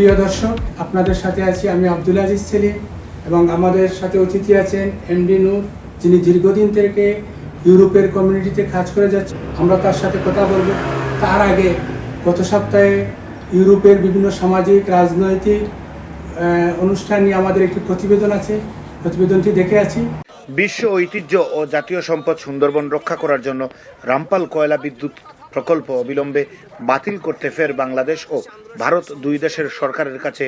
প্রিয় দর্শক, আপনাদের সাথে আছি আমি আব্দুল আজিজ সেলিম এবং আমাদের সাথে অতিথি আছেন এমডি নূর, যিনি দীর্ঘদিন থেকে ইউরোপের কমিউনিটিতে কাজ করে যাচ্ছে আমরা তার সাথে কথা বলব। তার আগে গত সপ্তাহে ইউরোপের বিভিন্ন সামাজিক, রাজনৈতিক অনুষ্ঠান নিয়ে আমাদের একটি প্রতিবেদন আছে। প্রতিবেদনটি দেখে আছি বিশ্ব ঐতিহ্য ও জাতীয় সম্পদ সুন্দরবন রক্ষা করার জন্য রামপাল কয়লা বিদ্যুৎ প্রকল্প অবিলম্বে বাতিল করতে ফের বাংলাদেশ ও ভারত দুই দেশের সরকারের কাছে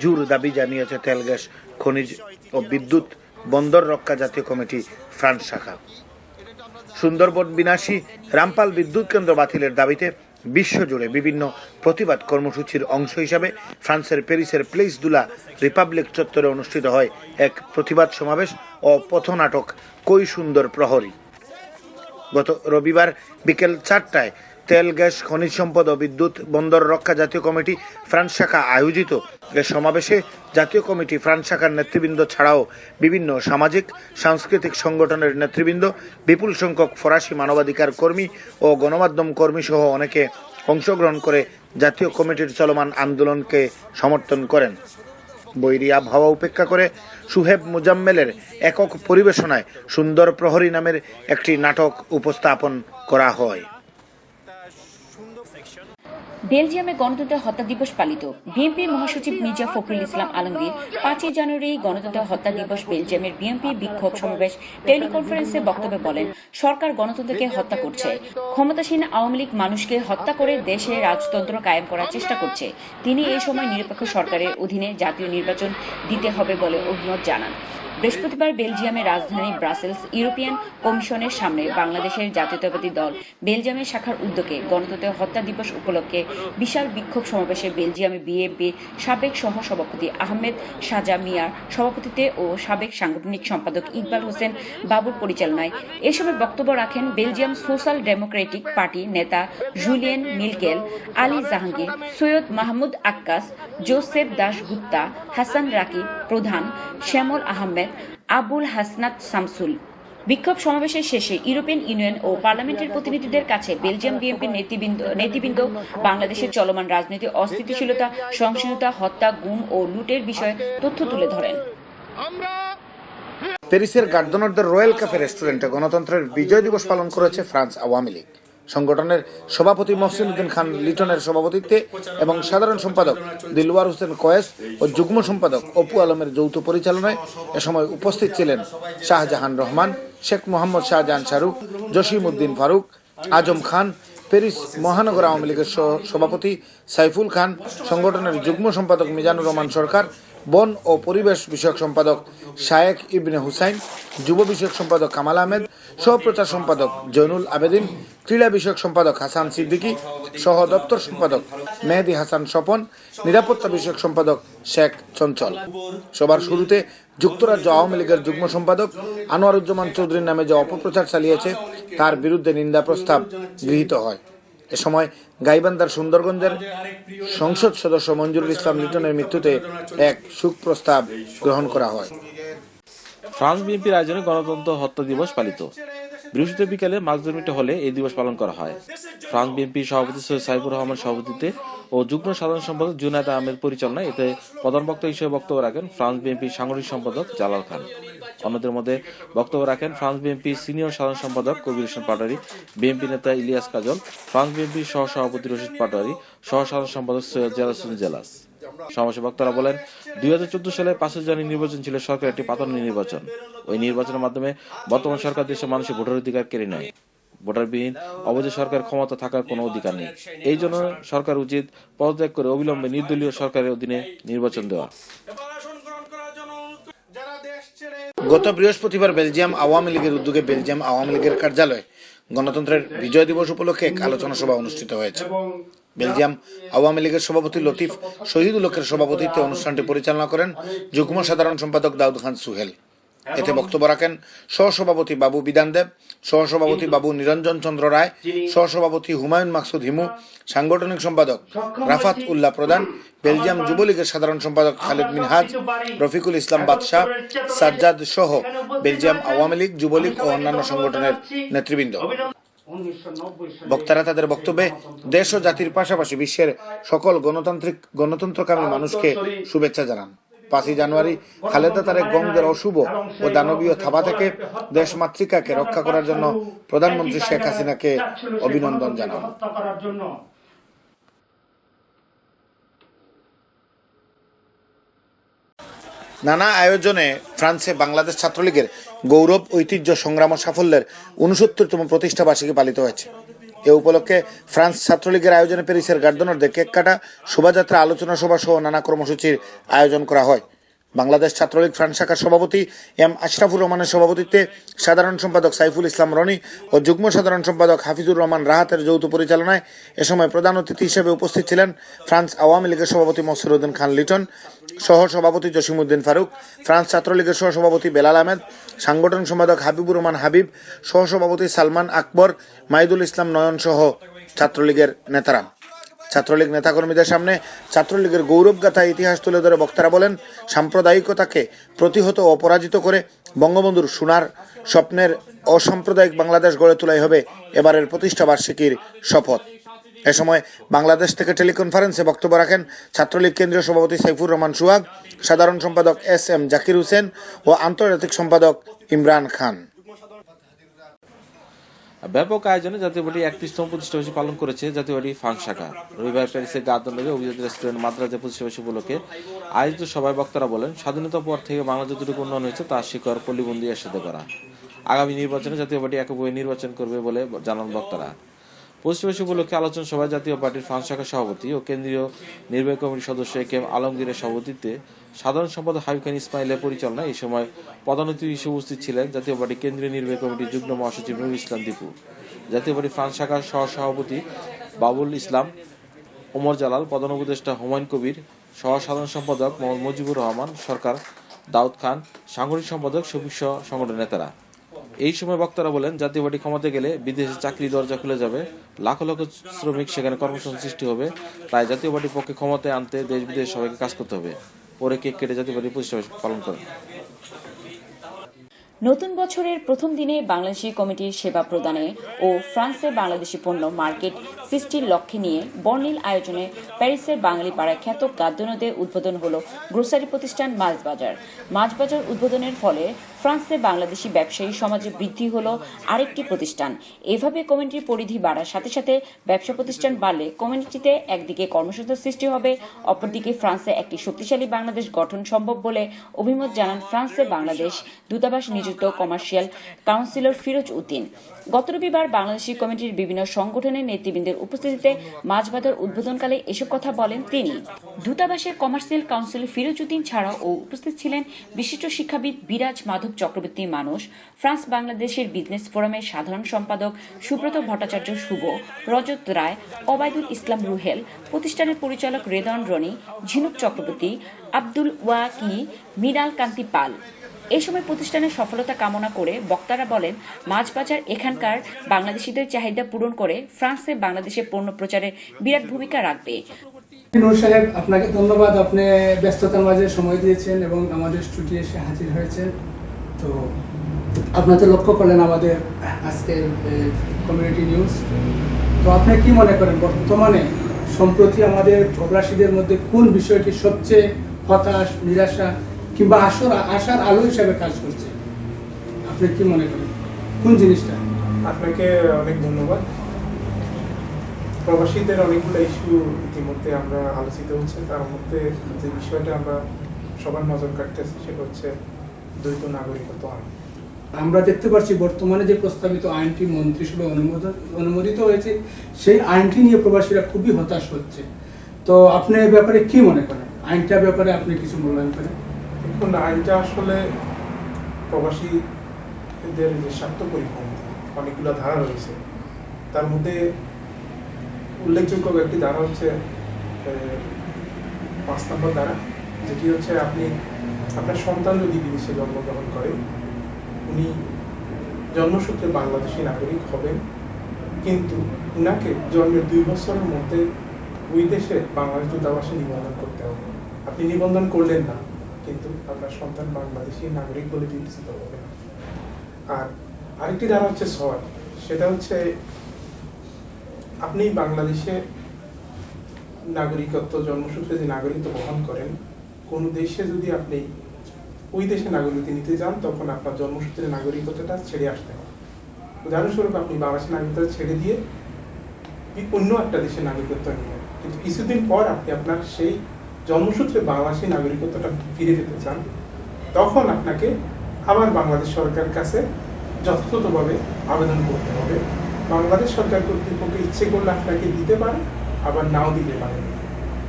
জোর দাবি জানিয়েছে তেল, গ্যাস, খনিজ ও বিদ্যুৎ বন্দর রক্ষা জাতীয় কমিটি ফ্রান্স শাখা। সুন্দরবন বিনাশী রামপাল বিদ্যুৎ কেন্দ্র বাতিলের দাবিতে বিশ্বজুড়ে বিভিন্ন প্রতিবাদ কর্মসূচির অংশ হিসাবে ফ্রান্সের প্যারিসের প্লেস দুলা রিপাবলিক চত্বরে অনুষ্ঠিত হয় এক প্রতিবাদ সমাবেশ ও পথনাটক কই সুন্দর প্রহরী। গত রবিবার বিকেল চারটায় তেল, গ্যাস, খনিজ সম্পদ ও বিদ্যুৎ বন্দর রক্ষা জাতীয় কমিটি ফ্রান্স শাখা আয়োজিত। সমাবেশে জাতীয় কমিটি ফ্রান্স শাখার নেতৃবৃন্দ ছাড়াও বিভিন্ন সামাজিক, সাংস্কৃতিক সংগঠনের নেতৃবৃন্দ, বিপুল সংখ্যক ফরাসি মানবাধিকার কর্মী ও গণমাধ্যম কর্মী সহ অনেকে অংশগ্রহণ করে জাতীয় কমিটির চলমান আন্দোলনকে সমর্থন করেন। বৈরী আবহাওয়া উপেক্ষা করে সুহেব মুজাম্মেলের একক পরিবেশনায় সুন্দর প্রহরী নামের একটি নাটক উপস্থাপন করা হয়। বেলজিয়ামে গণতন্ত্র হত্যা দিবস পালিত। বিএনপির মহাসচিব মির্জা ফখরুল ইসলাম আলমগীর পাঁচই জানুয়ারি গণতন্ত্র হত্যা দিবস বেলজিয়ামের বিএনপি বিক্ষোভ সমাবেশ টেলিকনফারেন্সে বক্তব্যে বলেন, সরকার গণতন্ত্রকে হত্যা করছে। ক্ষমতাসীন আওয়ামী লীগ মানুষকে হত্যা করে দেশে রাজতন্ত্র কায়েম করার চেষ্টা করছে। তিনি এই সময় নিরপেক্ষ সরকারের অধীনে জাতীয় নির্বাচন দিতে হবে বলে অভিমত জানান। বৃহস্পতিবার বেলজিয়ামের রাজধানী ব্রাসেলস ইউরোপিয়ান কমিশনের সামনে বাংলাদেশের জাতীয়তাবাদী দল বেলজিয়ামের শাখার উদ্যোগে গণতন্ত্র হত্যা দিবস উপলক্ষে বিশাল বিক্ষোভ সমাবেশে বেলজিয়ামে বিএনপি সাবেক সহ সভাপতি আহমেদ সাজা মিয়ার সভাপতিত্বে ও সাবেক সাংগঠনিক সম্পাদক ইকবাল হোসেন বাবুর পরিচালনায় এ সময় বক্তব্য রাখেন বেলজিয়াম সোশ্যাল ডেমোক্রেটিক পার্টি নেতা জুলিয়েন মিলকেল, আলী জাহাঙ্গীর, সৈয়দ মাহমুদ আক্কাস, জোসেফ দাস গুপ্তা হাসান রাকি প্রধান, শ্যামল আহমেদ আবুল হাসনাত শামসুল। বিক্ষোভ সমাবেশের শেষে ইউরোপিয়ান ইউনিয়ন ও পার্লামেন্টের প্রতিনিধিদের কাছে বেলজিয়াম বিএনপির নেতৃবৃন্দ নেতৃবৃন্দ বাংলাদেশের চলমান রাজনৈতিক অস্থিতিশীলতা সহিংসতা হত্যা গুম ও লুটের বিষয়ে তথ্য তুলে ধরেন। প্যারিসের গার্ডনরদের রয়্যাল ক্যাফে রেস্টুরেন্টে গণতন্ত্রের বিজয় দিবস পালন করেছে ফ্রান্স আওয়ামী লীগ। সংগঠনের সভাপতি মহসিন উদ্দিন খান লিটনের সভাপতিত্বে এবং সাধারণ সম্পাদক দিলওয়ার হোসেন কয়েস ও যুগ্ম সম্পাদক অপু আলমের যৌথ পরিচালনায় এ সময় উপস্থিত ছিলেন শাহজাহান রহমান, শেখ মোহাম্মদ শাহজাহান শাহরুখ জসিম উদ্দিন ফারুক, আজম খান প্যারিস মহানগর আওয়ামী লীগের সভাপতি সাইফুল খান, সংগঠনের যুগ্ম সম্পাদক মিজানুর রহমান সরকার বন ও পরিবেশ বিষয়ক সম্পাদক শায়েক ইবনে হুসাইন, যুব বিষয়ক সম্পাদক কামাল আহমেদ সহপ্রচার সম্পাদক জৈনুল আবেদিন, ক্রীড়া বিষয়ক সম্পাদক হাসান সিদ্দিকী, সহ দপ্তর সম্পাদক মেহেদি হাসান স্বপন, নিরাপত্তা বিষয়ক সম্পাদক শেখ চঞ্চল। সবার শুরুতে যুক্তরাজ্য আওয়ামী লীগের যুগ্ম সম্পাদক আনোয়ারুজ্জামান চৌধুরীর নামে যে অপপ্রচার চালিয়েছে, তার বিরুদ্ধে নিন্দা প্রস্তাব গৃহীত হয়। এ সময় গাইবান্ধার সুন্দরগঞ্জের সংসদ সদস্য মঞ্জুরুল ইসলাম লিটনের মৃত্যুতে এক শোক প্রস্তাব গ্রহণ করা হয়। ফ্রান্স বিএনপির আয়োজনে গণতন্ত্র হত্যা দিবস পালিত। বৃহস্পতিবার বিকেলে মাঝদুর্মিট হলে এই দিবস পালন করা হয়। ফ্রান্স বিএনপির সভাপতি সৈয়দ সাইফুর রহমান সভাপতিতে ও যুগ্ম সাধারণ সম্পাদক জুনায়দ আহমেদ পরিচালনায় এতে প্রধান বক্তা হিসেবে বক্তব্য রাখেন ফ্রান্স বিএনপির সাংগঠনিক সম্পাদক জালাল খান। অন্যদের মধ্যে বক্তব্য রাখেন ফ্রান্স বিএনপি সিনিয়র সাধারণ সম্পাদক কবির হোসেন পাটোয়ারি, বিএনপি নেতা ইলিয়াস কাজল, ফ্রান্স বিএনপির সহ সভাপতি রশিদ পাটোয়ারি, সহ সাধারণ সম্পাদক সৈয়দ জেলাসুন জেলাস। সমাবেশে বক্তারা বলেন, দুই হাজার চোদ্দ সালে পাঁচই জানুয়ারি নির্বাচন ছিল সরকার একটি পাতানো নির্বাচন। ওই নির্বাচনের মাধ্যমে বর্তমান সরকার দেশের মানুষের ভোটার অধিকার কেড়ে নেয়। ভোটারবিহীন অবৈধ সরকার ক্ষমতা থাকার কোনো অধিকার নেই। এই জন্য সরকার উচিত পদত্যাগ করে অবিলম্বে নির্দলীয় সরকারের অধীনে নির্বাচন দেওয়া। গত বৃহস্পতিবার বেলজিয়াম আওয়ামী লীগের উদ্যোগে বেলজিয়াম আওয়ামী লীগের কার্যালয়ে গণতন্ত্রের বিজয় দিবস উপলক্ষে এক আলোচনা সভা অনুষ্ঠিত হয়েছে। বেলজিয়াম আওয়ামী লীগের সভাপতি লতিফ শহীদ উলকের সভাপতিত্বে অনুষ্ঠানটি পরিচালনা করেন যুগ্ম সাধারণ সম্পাদক দাউদ খান সুহেল। এতে বক্তব্য রাখেন সহসভাপতি বাবু বিধান দেব সহসভাপতি বাবু নিরঞ্জন চন্দ্র রায় সহসভাপতি হুমায়ুন মাকসুদ হিমু সাংগঠনিক সম্পাদক রাফাত উল্লাহ প্রধান বেলজিয়াম যুবলীগের সাধারণ সম্পাদক খালেদ মিনহাজ রফিকুল ইসলাম বাদশাহ সাজ্জাদ সহ বেলজিয়াম আওয়ামী লীগ যুবলীগ ও অন্যান্য সংগঠনের নেতৃবৃন্দ। বক্তারা তাদের বক্তব্যে দেশ ও জাতির পাশাপাশি বিশ্বের সকল গণতান্ত্রিক গণতন্ত্রকামী মানুষকে শুভেচ্ছা জানান। পাঁচই জানুয়ারি খালেদা তারেক বঙ্গের অশুভ ও দানবীয় থাবা থেকে দেশ মাতৃকাকে রক্ষা করার জন্য প্রধানমন্ত্রী শেখ হাসিনাকে অভিনন্দন জানান। নানা আয়োজনে ফ্রান্সে বাংলাদেশ ছাত্রলীগের গৌরব, ঐতিহ্য, সংগ্রাম ও সাফল্যের উনসত্তরতম প্রতিষ্ঠা বার্ষিকী পালিত হয়েছে। এ উপলক্ষে ফ্রান্স ছাত্রলীগের আয়োজনে প্যারিসের গার্ডনর্দে কেক কাটা, শোভাযাত্রা, আলোচনা সভা সহ নানা কর্মসূচির আয়োজন করা হয়। বাংলাদেশ ছাত্রলীগ ফ্রান্স শাখার সভাপতি এম আশরাফুর রহমানের সভাপতিত্বে সাধারণ সম্পাদক সাইফুল ইসলাম রনি ও যুগ্ম সাধারণ সম্পাদক হাফিজুর রহমান রাহাতের যৌথ পরিচালনায় এ সময় প্রধান অতিথি হিসেবে উপস্থিত ছিলেন ফ্রান্স আওয়ামী লীগের সভাপতি মসিরুদ্দিন খান লিটন, সহ সভাপতি জসিমউদ্দিন ফারুক, ফ্রান্স ছাত্রলীগের সহ সভাপতি বেলাল আহমেদ, সাংগঠনিক সম্পাদক হাবিবুর রহমান হাবিব, সহ সভাপতি সালমান আকবর, মাইদুল ইসলাম নয়ন সহ ছাত্রলীগের নেতারা। ছাত্রলীগ নেতাকর্মীদের সামনে ছাত্রলীগের গৌরবগাথা ইতিহাস তুলে ধরে বক্তারা বলেন, সাম্প্রদায়িকতাকে প্রতিহত ও পরাজিত করে বঙ্গবন্ধুর সোনার স্বপ্নের অসাম্প্রদায়িক বাংলাদেশ গড়ে তোলাই হবে এবারের প্রতিষ্ঠা বার্ষিকীর শপথ। এ সময় বাংলাদেশ থেকে টেলিকনফারেন্সে বক্তব্য রাখেন ছাত্রলীগ কেন্দ্রীয় সভাপতি সাইফুর রহমান সুহাগ, সাধারণ সম্পাদক এস এম জাকির হোসেন ও আন্তর্জাতিক সম্পাদক ইমরান খান। ব্যাপক আয়োজনে জাতীয় পার্টি একত্রিশতম প্রতিষ্ঠা বার্ষিকী পালন করেছে জাতীয় ফান শাখা। রবিবার প্যারিসের গার্দনরে অভিজাত রেস্টুরেন্ট মাদ্রাজে প্রতিষ্ঠা বার্ষিকী উপলক্ষে আয়োজিত সভায় বক্তারা বলেন স্বাধীনতা পর থেকে বাংলা যতটুকু উন্নয়ন হয়েছে তার শিকড় পল্লীবন্দী এর সাথে করা। আগামী নির্বাচনে জাতীয় পার্টি একভাবে নির্বাচন করবে বলে জানান বক্তারা। পশ্চিমবঙ্গ উপলক্ষে আলোচনা সভায় জাতীয় পার্টির ফ্রান্স শাখার সভাপতি ও কেন্দ্রীয় নির্বাহী কমিটির সদস্য এ কে এম আলমগীরের সভাপতিত্বে সাধারণ সম্পাদক হাবিব খান ইসমাইলের পরিচালনায় এই সময় অতিথি হিসেবে উপস্থিত ছিলেন জাতীয় পার্টি কেন্দ্রীয় নির্বাহী কমিটির যুগ্ম মহাসচিব নুরুল ইসলাম দীপু, জাতীয় পার্টি ফ্রান্স শাখার সহ সভাপতি বাবুল ইসলাম, ওমর জালাল, প্রধান উপদেষ্টা হুমায়ুন কবির সহ সাধারণ সম্পাদক মোহাম্মদ মুজিবুর রহমান, সরকার দাউদ খান, সাংগঠনিক সম্পাদক সহ সংগঠনের নেতারা। এই সময় বক্তারা বলেন, জাতীয় পার্টি ক্ষমতা গেলে বিদেশে চাকরি দরজা খুলে যাবে। লাখ লক্ষ শ্রমিক সেখানে কর্মসংস্থান সৃষ্টি হবে। তাই জাতীয় পার্টির পক্ষে ক্ষমতায় আনতে দেশ বিদেশ সবাইকে কাজ করতে হবে। পরে কেক কেটে জাতীয় পার্টি প্রতিষ্ঠা পালন করেন। নতুন বছরের প্রথম দিনে বাংলাদেশি কমিটির সেবা প্রদানে ও ফ্রান্সে বাংলাদেশি পণ্য মার্কেট সৃষ্টির লক্ষ্যে নিয়ে বর্ণিল আয়োজনে প্যারিসের বাঙালি পাড়ায় খ্যাত গাদ্য উদ্বোধন হল গ্রোসারি প্রতিষ্ঠান মাছবাজার। মাছবাজার উদ্বোধনের ফলে ফ্রান্সে বাংলাদেশি ব্যবসায়ী সমাজে বৃদ্ধি হলো আরেকটি প্রতিষ্ঠান। এভাবে কমিউনিটির পরিধি বাড়ার সাথে সাথে ব্যবসা প্রতিষ্ঠান বাড়লে কমিউনিটিতে একদিকে কর্মসংস্থান সৃষ্টি হবে, অপরদিকে ফ্রান্সে একটি শক্তিশালী বাংলাদেশ গঠন সম্ভব বলে অভিমত জানান ফ্রান্সে বাংলাদেশ দূতাবাস নিযুক্ত কমার্শিয়াল কাউন্সিলর ফিরোজ উদ্দিন। গত রবিবার বাংলাদেশি কমিটির বিভিন্ন সংগঠনের নেতৃবৃন্দের উপস্থিতিতে মাছবাজার উদ্বোধনকালে এসব কথা বলেন তিনি। দূতাবাসের কমার্শিয়াল কাউন্সিল ফিরোজ উদ্দিন ছাড়াও উপস্থিত ছিলেন বিশিষ্ট শিক্ষাবিদ বিরাজ মাধব। চক্রবর্তী মানুষ। ফ্রান্স বাংলাদেশের বিজনেস ফোরামের সাধারণ সম্পাদক সুব্রত ভট্টাচার্য শুভ, রজত রায় অবায়দুল ইসলাম রুহেল, প্রতিষ্ঠানের পরিচালক রেদন রনি, ঝিনুক চক্রবর্তী, আব্দুল ওয়াকি, মৃণাল কান্তি পাল। এই সময় প্রতিষ্ঠানের সফলতা কামনা করে বক্তারা বলেন মাছ বাজার এখানকার বাংলাদেশিদের চাহিদা পূরণ করে ফ্রান্সে বাংলাদেশের পণ্য প্রচারে বিরাট ভূমিকা রাখবে। নূর সাহেব, আপনাকে ধন্যবাদ। আপনি ব্যস্ততার মাঝে সময় দিয়েছেন এবং আমাদের স্টুডিও এসে হাজির হয়েছেন। তো আপনারা তো লক্ষ্য করলেন আমাদের আজকের কমিউনিটি নিউজ তো আপনি কি মনে করেন, বর্তমানে সম্প্রতি আমাদের প্রবাসীদের মধ্যে কোন বিষয়টি সবচেয়ে হতাশ, নিরাশা কিংবা আসর আশার আলো হিসাবে কাজ করছে? আপনি কি মনে করেন? কোন জিনিসটা? আপনাকে অনেক ধন্যবাদ। প্রবাসীদের অনেকগুলো ইস্যু ইতিমধ্যে আমরা আলোচিত হচ্ছে। তার মধ্যে যে বিষয়টা আমরা সবার নজর কাটতেছি, সেটা হচ্ছে দ্বৈত নাগরিকত্ব আইন। আমরা দেখতে পাচ্ছি বর্তমানে যে প্রস্তাবিত আইনটি মন্ত্রিসভায় অনুমোদন অনুমোদিত হয়েছে সেই আইনটি নিয়ে প্রবাসীরা খুবই হতাশ হচ্ছে। তো আপনি এ ব্যাপারে কি মনে করেন? আইনটার ব্যাপারে আপনি কিছু মূল্যায়ন করেন? এখন আইনটা আসলে প্রবাসীদের যে স্বার্থ পরিপন্থী অনেকগুলো ধারা রয়েছে। তার মধ্যে উল্লেখযোগ্য একটি ধারা হচ্ছে পাঁচ নম্বর ধারা। যেটি হচ্ছে আপনি আপনার সন্তান যদি বিদেশে জন্মগ্রহণ করে, উনি জন্মসূত্রে বাংলাদেশি নাগরিক হবেন, কিন্তু উনাকে জন্মের দুই বছরের মধ্যে ওই দেশে বাংলাদেশ দূতাবাসে নিবন্ধন করতে হবে। আপনি নিবন্ধন করলেন না, কিন্তু আপনার সন্তান বাংলাদেশি নাগরিক বলে বিবেচিত হবে। আর আরেকটি ধারা হচ্ছে ছয়, সেটা হচ্ছে আপনি বাংলাদেশে নাগরিকত্ব, জন্মসূত্রে যে নাগরিকত্ব বহন করেন কোন দেশে যদি আপনি ওই দেশে নাগরিকত্ব নিতে যান, তখন আপনার জন্মসূত্রে নাগরিকত্বটা ছেড়ে আসতে হবে। উদাহরণস্বরূপ আপনি বাংলাদেশের নাগরিকতা ছেড়ে দিয়ে অন্য একটা দেশের নাগরিকত্ব নিলেন। কিন্তু কিছুদিন পর আপনি আপনার সেই জন্মসূত্রে বাংলাদেশি নাগরিকত্বটা ফিরে পেতে চান, তখন আপনাকে আবার বাংলাদেশ সরকারের কাছে যথাযথভাবে আবেদন করতে হবে। বাংলাদেশ সরকার কর্তৃপক্ষ ইচ্ছে করলে আপনাকে দিতে পারে, আবার নাও দিতে পারে।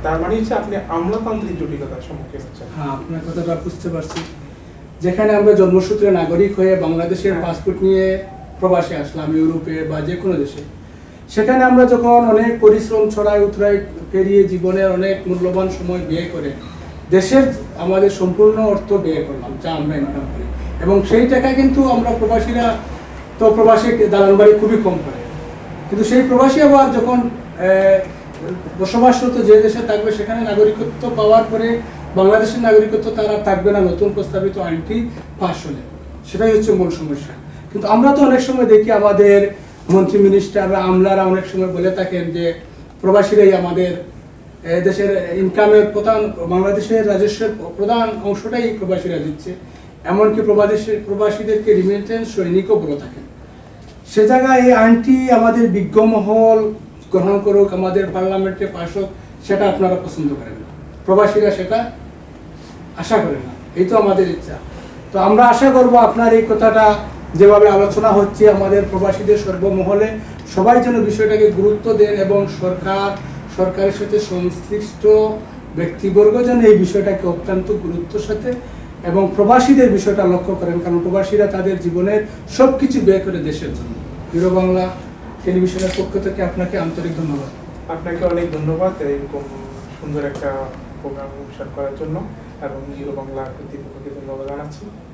তার মানে হচ্ছে আপনি আমলাতান্ত্রিক জটিলতার সম্মুখীন হচ্ছেন। হ্যাঁ আপনার কথাটা বুঝতে পারছি। যেখানে আমরা জন্মসূত্রে নাগরিক হয়ে বাংলাদেশের হ্যাঁ। পাসপোর্ট নিয়ে প্রবাসে আসলাম ইউরোপে বা যে কোনো দেশে। সেখানে আমরা যখন অনেক পরিশ্রম ছড়াই উতরাই পেরিয়ে জীবনের অনেক মূল্যবান সময় ব্যয় করে দেশের আমাদের সম্পূর্ণ অর্থ ব্যয় করলাম যা আমরা ইনকাম করি। এবং সেই টাকা কিন্তু আমরা প্রবাসীরা তো প্রবাসী দালান বাড়ি খুবই কম করে। কিন্তু সেই প্রবাসী আবার যখন বসবাসরত যে দেশে থাকবে, সেখানে নাগরিকত্ব পাওয়ার পরে বাংলাদেশের নাগরিকত্ব তারা থাকবে না, নতুন প্রস্তাবিত আইনটি পাশ হলে। সেটাই হচ্ছে মূল সমস্যা। কিন্তু আমরা তো অনেক সময় দেখি আমাদের মন্ত্রী মিনিস্টার বা আমলারা অনেক সময় বলে থাকেন যে প্রবাসীরাই আমাদের দেশের ইনকামের প্রধান, বাংলাদেশের রাজস্বের প্রধান অংশটাই প্রবাসীরা দিচ্ছে। এমনকি প্রবাসী প্রবাসীদেরকে রিমিটেন্স সৈনিকও বলে থাকেন। সে জায়গায় এই আইনটি আমাদের বিজ্ঞ মহল গ্রহণ করুক, আমাদের পার্লামেন্টে পাশ হোক, সেটা আপনারা পছন্দ করেন না। প্রবাসীরা সেটা আশা করেন না। এই তো আমাদের ইচ্ছা। তো আমরা আশা করব আপনার এই কথাটা যেভাবে আলোচনা হচ্ছে আমাদের প্রবাসীদের সর্বমহলে, সবাই যেন বিষয়টাকে গুরুত্ব দেন এবং সরকার, সরকারের সাথে সংশ্লিষ্ট ব্যক্তিবর্গ যেন এই বিষয়টাকে অত্যন্ত গুরুত্বের সাথে এবং প্রবাসীদের বিষয়টা লক্ষ্য করেন। কারণ প্রবাসীরা তাদের জীবনের সব কিছু ব্যয় করে দেশের জন্য। হিরো বাংলা টেলিভিশনের পক্ষ থেকে আপনাকে আন্তরিক ধন্যবাদ। আপনাকে অনেক ধন্যবাদ এরকম সুন্দর একটা প্রোগ্রাম অনুষ্ঠান করার জন্য এবং জিরো বাংলা কর্তৃপক্ষকে ধন্যবাদ জানাচ্ছি।